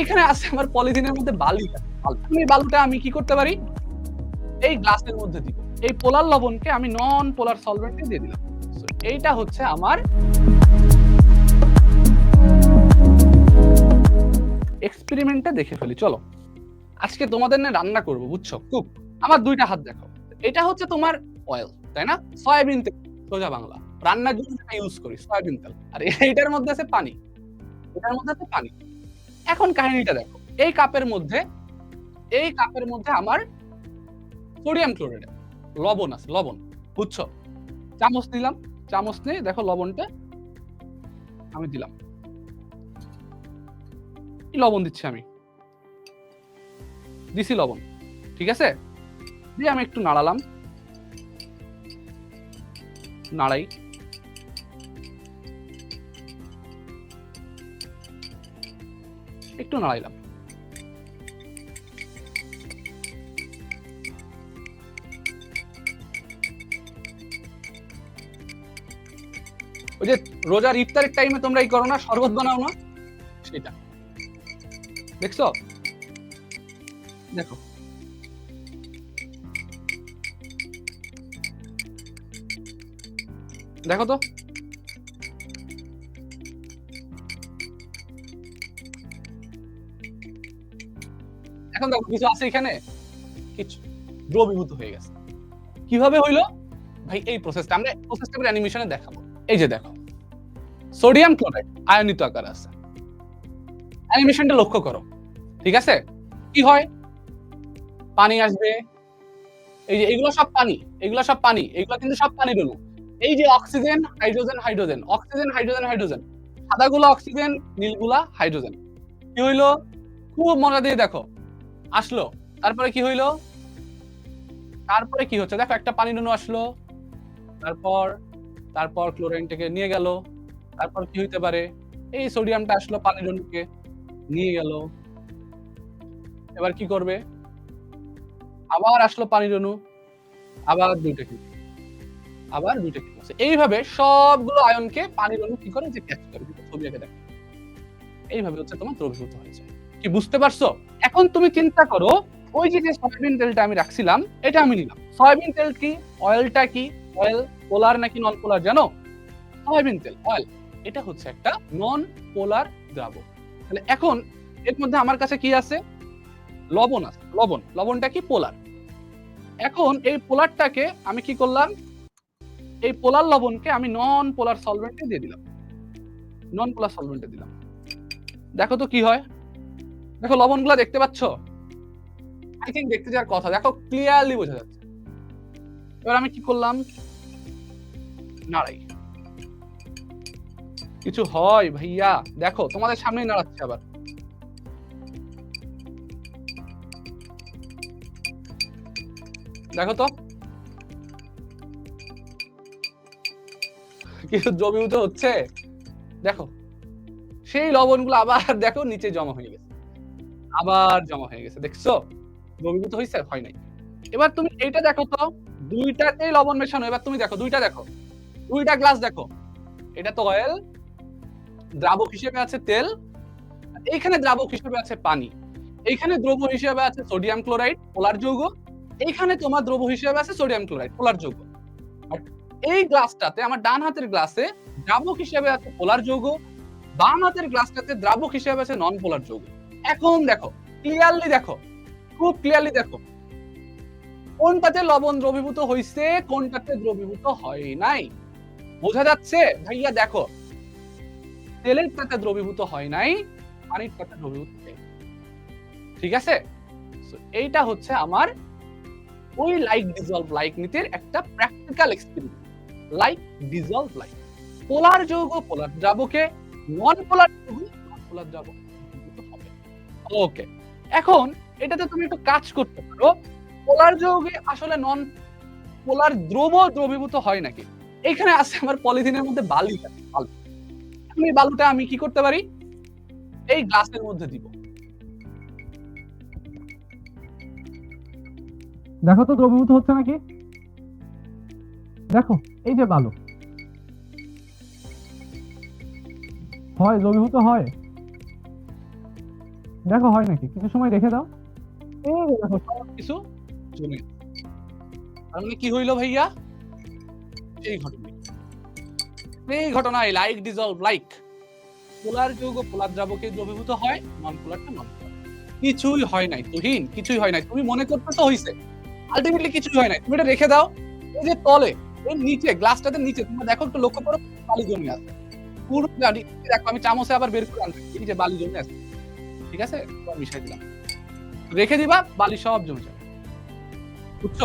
এখানে আছে আমার পলিথিনের মধ্যে বালি এই বালুটা আমি কি করতে পারি? এই গ্লাসের মধ্যে দিব। এই পোলার লবণকে আমি নন পোলার সলভেন্টে দিয়ে দিলাম। এইটা হচ্ছে আমার এক্সপেরিমেন্টটা দেখে ফেলি। চলো, আজকে তোমাদের নিয়ে রান্না করব, বুঝছ? কুক আমার দুইটা হাত দেখো এটা হচ্ছে তোমার অয়েল তাই না? সয়াবিন তেল, সোজা বাংলা। রান্নার জন্য ইউজ করি, সয়াবিন তেল। আর এইটার মধ্যে আছে পানি। এটার মধ্যে আছে পানি। এখন কাহিনীটা দেখো। এই কাপের মধ্যে, এই কাপের মধ্যে আমার সোডিয়াম ক্লোরাইড লবণ আছে, লবণ, বুঝছ? চামচ নিলাম চামচ নিয়ে দেখো লবণটা আমি দিলাম। লবণ দিচ্ছি আমি। দিছি লবণ, ঠিক আছে? দিয়ে আমি একটু নাড়ালাম। নাড়াই। একটু নাড়াইলাম। ওই যে রোজার ইফতারের টাইমে তোমরা এই করো না শরবত বানাও না, সেটা। দেখছ? দেখো। দেখো তো? এখন দেখো কিছু আছে এখানে। কিছু দ্রবীভূত হয়ে গেছে। কীভাবে হইল? ভাই, এই প্রসেসটা আমরা প্রসেসটা করে অ্যানিমেশনে দেখাবো। এই যে দেখো সোডিয়াম ক্লোরাইড আয়নিত আকার আছে। অ্যানিমেশনটা লক্ষ্য করো। ঠিক আছে? কি হয়? পানি আসবে। এই যে এগুলো সব পানি, এগুলো সব পানি, এগুলো কিন্তু সব পানি রলু এই যে oxygen hydrogen hydrogen oxygen hydrogen hydrogen সাদাগুলো oxygen নীলগুলা হাইড্রোজেন কি হইল? খুব মজা দিয়ে দেখো। আসলো। তারপরে কি হইল? তারপরে কি হচ্ছে? দেখো, একটা পানি নুনু আসলো। তারপর তারপর ক্লোরাইনটাকে নিয়ে গেল। তারপর কি হইতে পারে? এই সোডিয়ামটা আসলো পানি নুনুকে নিয়ে গেল। এবার কি করবে? আবার আসলো পানি রেণু আবার দুইটা কি আবার দুইটা কি আছে। এইভাবে সবগুলো আয়নকে পানি রেণু কি করে যে ক্যাচ করে? ছবি এঁকে দেখো। এইভাবে হচ্ছে তোমার দ্রবীভূত হয়েছে। কি বুঝতে পারছ? এখন তুমি চিন্তা করো, ওই যে সয়াবিন তেলটা আমি রাখছিলাম, এটা আমি নিলাম। সয়াবিন তেল কি? অয়েলটা কি? অয়েল পোলার নাকি নন পোলার জানো? সয়াবিন তেল অয়েল এটা হচ্ছে একটা নন পোলার দ্রাবক। তাহলে এখন এর মধ্যে আমার কাছে কি আছে? লবণ আছে। লবণ। লবণটা কি? পোলার এখন এই পোলারটাকে আমি কি করলাম? এই পোলার লবণকে আমি নন পোলার সলভেন্টে দিয়ে দিলাম। নন পোলার সলভেন্টে দিলাম। দেখো তো কি হয়? দেখো, লবণগুলো দেখতে পাচ্ছ? আই থিঙ্ক দেখতে যাওয়ার কথা। দেখো ক্লিয়ারলি বোঝা যাচ্ছে। এবার আমি কি করলাম? নাড়াই। কিছু হয় ভাইয়া। দেখো, তোমাদের সামনেই নাড়াচ্ছে আবার। দেখো তো। কিছু জমি উঠে হচ্ছে। দেখো, সেই লবণগুলো আবার দেখো, নিচে জমা হয়ে গেছে। আবার জমা হয়ে গেছে, দেখছ? দ্রবীভূত হয়েছে হয় নাই। এবার তুমি এইটা দেখো তো দুইটাতেই লবণ মেশানো, এবার তুমি দেখো, দুইটা দেখো। দুইটা গ্লাস দেখো। এটা তো অয়েল দ্রাবক হিসেবে আছে তেল এইখানে দ্রাবক হিসেবে আছে পানি। এইখানে দ্রব হিসেবে আছে সোডিয়াম ক্লোরাইড পোলার যৌগ। এইখানে তোমার দ্রব হিসেবে আছে সোডিয়াম ক্লোরাইড পোলার যৌগ। এই গ্লাসটাতে আমার ডান হাতের গ্লাসে দ্রাবক হিসেবে আছে পোলার যৌগ, বাম হাতের গ্লাসটাতে দ্রাবক হিসেবে আছে নন পোলার যৌগ। এখন দেখো ক্লিয়ারলি দেখো, খুব ক্লিয়ারলি দেখো। কোনটাতে লবণ দ্রবীভূত হয়েছে কোনটাতে দ্রবীভূত হয় নাই? বোঝা যাচ্ছে? ভাইয়া দেখো, তেলের টাতে দ্রবীভূত হয় নাই, পানির টাতে দ্রবীভূত ঠিক আছে? এইটা হচ্ছে আমার ওই লাইক ডিজলভ লাইক নীতির একটা practical experiment like dissolve like polar যৌগ, পোলার দ্রাবকে নন পোলার যৌগ পোলার দ্রাবক ওকে এখন এটাতে তুমি একটু কাজ করতে পারো। পোলার যৌগে আসলে নন পোলার দ্রব দ্রবীভূত হয় নাকি? এখানে আছে আমার পলিথিনের মধ্যে বালি। এখন এই বালুটা আমি কি করতে পারি? এই গ্লাসের মধ্যে দিব। দেখো তো দ্রবীভূত হচ্ছে নাকি? দেখো, এই যে বালু। হয়, দ্রবীভূত হয়। দেখো, হয় নাকি? কিছু সময় রেখে দাও। কিছু। তার মানে কি হইল ভাইয়া? এই ঘটনা। এই ঘটনায় লাইক লাইক পোলার পোলার দ্রাবকে দ্রবীভূত হয় নন পোলারটা নন কিছুই হয় নাই, তুহিন, কিছুই হয় নাই। তুমি মনে করতে তো হইছে। আলটিমেটলি কিছুই হয় নাই। তুমি এটা রেখে দাও। এই যে তলে, এর নিচে গ্লাসটাতে নিচে তুমি দেখো, একটু লক্ষ্য করো, বালি জমে আছে। পুরো দেখো, আমি চামচে আবার বের করে আনছি। এই যে বালি জমে আছে। ঠিক আছে? মিশাই দিলাম। রেখে দিবা বালি সব জমে যাবে। বুঝছ?